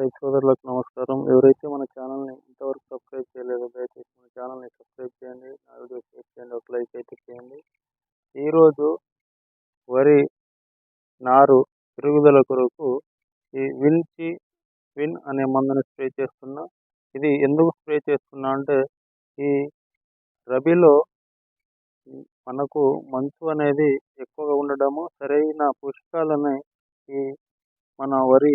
రైతు సోదరులకు నమస్కారం. ఎవరైతే మన ఛానల్ని ఇంతవరకు సబ్స్క్రైబ్ చేయలేదో దయచేసి మన ఛానల్ని సబ్స్క్రైబ్ చేయండి. నా వీడియో షేర్ చేయండి. ఒక లైక్ అయితే చేయండి. ఈరోజు వరి నారు పెరుగుదల కొరకు ఈ విన్చి విన్ అనే మందుని స్ప్రే చేస్తున్నా. ఇది ఎందుకు స్ప్రే చేస్తున్నా అంటే ఈ రబీలో మనకు మంచు అనేది ఎక్కువగా ఉండడము సరైన పోషకాలని ఈ మన వరి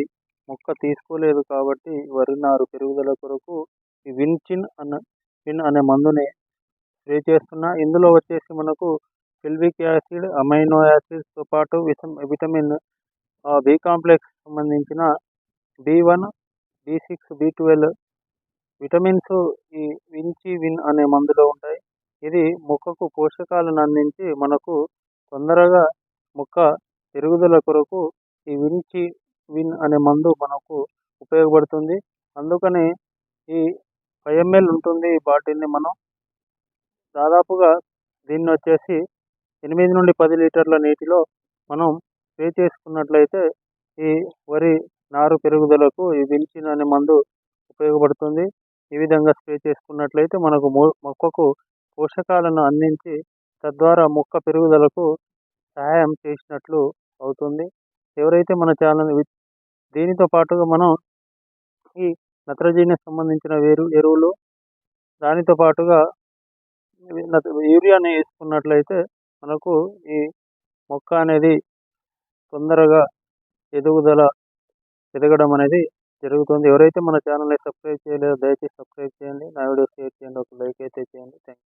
మొక్క తీసుకోలేదు కాబట్టి వరి నారు పెరుగుదల కొరకు ఈ విన్చిన్ అన్న విన్ అనే మందుని స్ప్రే చేస్తున్నా. ఇందులో వచ్చేసి మనకు సిల్విక్ యాసిడ్ అమైనో యాసిడ్స్తో పాటు విటమిన్ బి కాంప్లెక్స్ సంబంధించిన B one B six B twelve vitamins ఈ వించి విన్ అనే మందులో ఉంటాయి. ఇది మొక్కకు పోషకాలను అందించి మనకు తొందరగా మొక్క పెరుగుదల కొరకు ఈ వించి విన్ అనే మందు మనకు ఉపయోగపడుతుంది. అందుకని ఈ ఫైవ్ ఎంఎల్ ఉంటుంది ఈ బాటిల్ని మనం. దాదాపుగా దీన్ని వచ్చేసి ఎనిమిది నుండి పది లీటర్ల నీటిలో మనం స్ప్రే చేసుకున్నట్లయితే ఈ వరి నారు పెరుగుదలకు ఈ విల్చిన్ అనే మందు ఉపయోగపడుతుంది. ఈ విధంగా స్ప్రే చేసుకున్నట్లయితే మనకు మొక్కకు పోషకాలను అందించి తద్వారా మొక్క పెరుగుదలకు సహాయం చేసినట్లు అవుతుంది. ఎవరైతే మన ఛానల్ దీనితో పాటుగా మనం ఈ నత్రజనికి సంబంధించిన వేరు ఎరువులు దానితో పాటుగా యూరియాని వేసుకున్నట్లయితే మనకు ఈ మొక్క అనేది తొందరగా ఎదుగుదల ఎదగడం అనేది జరుగుతుంది. ఎవరైతే మన ఛానల్ని సబ్స్క్రైబ్ చేయలేదో దయచేసి సబ్స్క్రైబ్ చేయండి. నా వీడియో షేర్ చేయండి. ఒక లైక్ అయితే చేయండి. Thank you